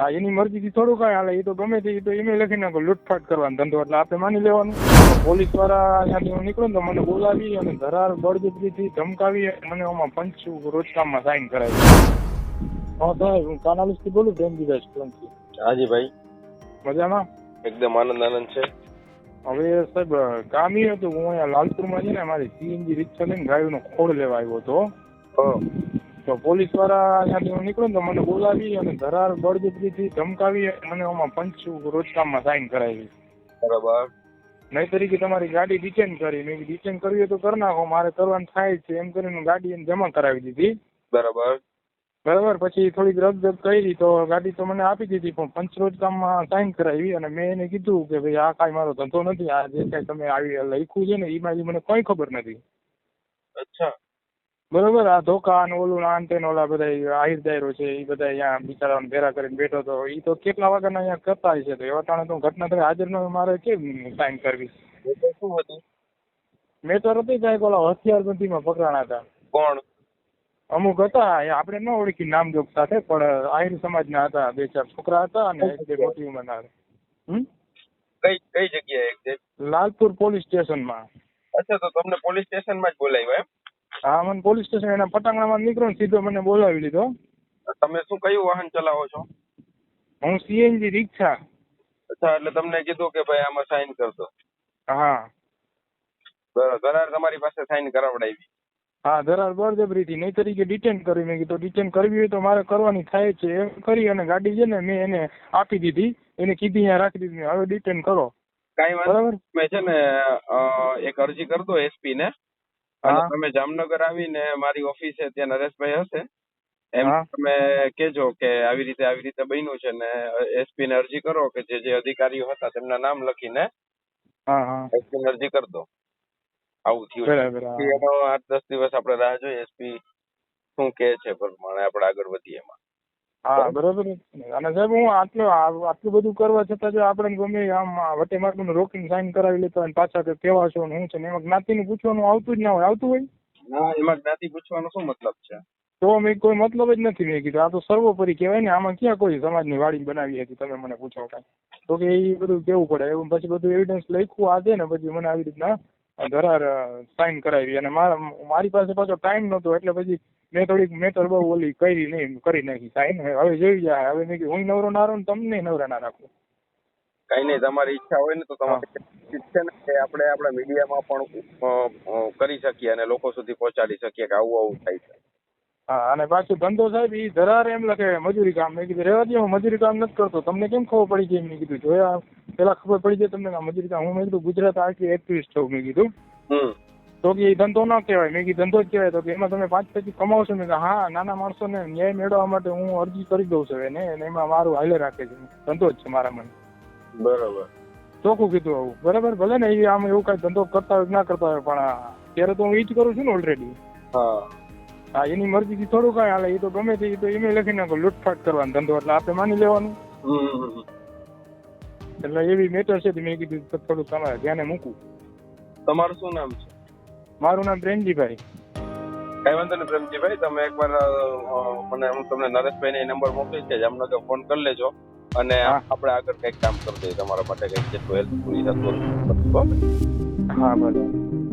હા એની મરજીથી થોડું કાંઈ હાલે એ તો ગમે તે એ તો એમ લખી નાખો લૂંટફાટ કરવાનો ધંધો એટલે આપણે માની લેવાનું. પોલીસવાળા અહીંયાથી હું નીકળું તો મને બોલાવી અને ધરાર બળજબરીથી ધમકાવી અને મને આમાં પંચ રોજકામમાં સાઈન કરાવી. હા સાહેબ હું કાનાલિસથી બોલું પ્રેમજીભાઈ સોલંકી હાજી ભાઈ. મજામાં? એકદમ આનંદ આનંદ છે. હવે સાહેબ કામ એ હતું હું અહીંયા લાલપુરમાં છે ને મારી સીએનજી રિક્ષા લઈને ગાડીનો ખોળ લેવા આવ્યો હતો. તો પોલીસવાળા અહીંયાથી હું નીકળું ને તો મને બોલાવી અને ધરાર બળજબરીથી ધમકાવી મને આમાં પંચ રોજકામમાં સાઈન કરાવી. બરાબર. નહીં તરીકે તમારી ગાડી ડિટેન કરી મેં ડિટેન કરવી હોય તો કરી નાખો મારે કરવાનું થાય છે. એમ કરીને ગાડી એને જમા કરાવી દીધી. બરાબર. બરાબર પછી થોડીક રગજગ કરી તો ગાડી તો મને આપી દીધી પણ પંચરોજકામમાં સાઈન કરાવી અને મેં એને કીધું કે ભાઈ આ કાંઈ મારો ધંધો નથી આ જે કાંઈ તમે આવી લખ્યું છે ને એમાં મને કોઈ ખબર નથી. અચ્છા. બરોબર? આ ધોકા ને ઓલું આન તે ઓલા બધા આહિર દાયરો છે એ બધા અહીંયા બિચારાઓને ભેરા કરીને બેઠો તો એ તો કેટલા વાગ્યાના અહીંયા કરતા હશે? તો એવા ટાણે તો ઘટના થઈ હાજર નો મારે કેમ સાઈન કરવી? શું હતું? મેટર હતી કાંઈક ઓલા હથિયારબંધીમાં પકડાણા હતા. કોણ? અમુક હતા એ આપણે ન ઓળખી નામ જોગ સાથે પણ આહિર સમાજના હતા બે ચાર છોકરા હતા અને એક બે મોટી ઉંમરના હતા. કઈ કઈ જગ્યાએ? લાલપુર પોલીસ સ્ટેશનમાં. અચ્છા તો તમને પોલીસ સ્ટેશનમાં જ બોલાવ્યા હા મને પોલીસ સ્ટેશન એના પટાંગણામાં નીકળ્યો ને સીધો મને બોલાવી લીધો. તમે શું કયું વાહન ચલાવો છો? હું સીએનજી રિક્ષા. અચ્છા એટલે તમને કીધું કે ભાઈ આમાં સાઈન કરતો હા. કરાર તમારી પાસે સાઈન કરાવડાવી. હા ધરાર બળજબરીથી. નહીં તરીકે ડિટેન કરી. મેં કીધું ડિટેન કરવી હોય તો મારે કરવાની થાય છે. એમ કરી અને ગાડી છે ને મેં એને આપી દીધી. એને કીધી અહીંયા રાખી દીધી. હવે ડિટેન કરો. કાંઈ વાંધો બરાબર? મેં છે ને એક અરજી કરતો એસપી ને. તમે જામનગર આવીને મારી ઓફિસે ત્યાં નરેશભાઈ હશે. એમ તમે કેજો કે આવી રીતે આવી રીતે બન્યું છે ને એસપી ને અરજી કરો કે જે જે અધિકારીઓ હતા તેમના નામ લખીને એસપી ને અરજી કરી દો. આવું થયું છે. એનો આઠ દસ દિવસ આપણે રાહ જોઈએ એસપી શું કે છે પ્રમાણે આપણે આગળ વધીએ એમાં. હા. બરોબર અને સાહેબ હું આટલું આટલું બધું કરવા છતાં જો આપણે ગમે આમ વટે માટલું રોકીને સાઈન કરાવી લેતા હોય પાછા કે કેવા છો ને શું છે ને એમાં જ્ઞાતિનું પૂછવાનું આવતું જ ના હોય. આવતું હોય? ના એમાં જ્ઞાતિ પૂછવાનો શું મતલબ છે? તો મેં કોઈ મતલબ જ નથી મેં કીધું. આ તો સર્વોપરી કહેવાય ને આમાં ક્યાં કોઈ સમાજની વાડી બનાવી હતી તમે મને પૂછો કાંઈ. તો કે એ બધું કેવું પડે? એવું પછી બધું એવિડન્સ લખ્યું આ છે ને પછી મને આવી રીતના ધરાર સાઈન કરાવી. અને મારા મારી પાસે પાછો ટાઈમ નહોતો એટલે પછી મેં થોડીક મેટર બહુ ઓલી કરી નહીં કરી નાખી. સાઈન હવે જોઈ જાય હવે મેં હું નવરો ના રહું તમને નવરા ના રાખું. કઈ નહીં તમારી ઈચ્છા હોય ને તો તમારે છે ને કે આપણે આપણા મીડિયામાં પણ કરી શકીએ અને લોકો સુધી પહોંચાડી શકીએ કે આવું આવું થાય છે. હા અને પાછું ધંધો સાહેબ એ ધરાર એમ લખે મજૂરી કામ. મેં કીધું રહેવા દે હું મજૂરી કામ નથી કરતો. તમને કેમ ખબર પડી ગઈ? મેં કીધું જોયા પેલા ખબર પડી જાય તમને મજૂરી કામ. હું મેં કીધું ગુજરાત આર્ટી એક્ટિવિસ્ટ છું મેં કીધું. તો કે એ ધંધો ન કહેવાય. મેં કીધું ધંધો જ કહેવાય. તો કે એમાં તમે પાંચ પૈકી કમાવશો. મેં કીધું હા નાના માણસોને ન્યાય મેળવવા માટે હું અરજી કરી દઉં છું એને અને એમાં મારું હાલે રાખે છે. ધંધો જ છે મારા મને બરાબર. ચોખ્ખું કીધું આવું. બરાબર? ભલે ને એ આમ એવું કાંઈ ધંધો કરતા હોય ના કરતા હોય પણ ત્યારે અત્યારે તો હું એ જ કરું છું ને ઓલરેડી હા. હા એની મરજીથી થોડું કાંઈ હાલે. એ તો ગમે તે એ તો એમ લખી નાખો લૂંટફાટ કરવાનો ધંધો. એટલે આપણે માની લેવાનું. એટલે એવી મેટર છે મેં કીધું થોડું તમારે ધ્યાને મૂકું તમારું શું નામ છે? મારું નામ પ્રેમજીભાઈ. કઈ વાંધો નહીં પ્રેમજીભાઈ તમે એકવાર મને હું તમને નરેશભાઈ ને નંબર મોકલી છે જામનગર ફોન કરી લેજો અને આપણે આગળ કંઈક કામ કરી દઈએ તમારા માટે કંઈક જેટલું હેલ્પ પૂરી થતું હા બરાબર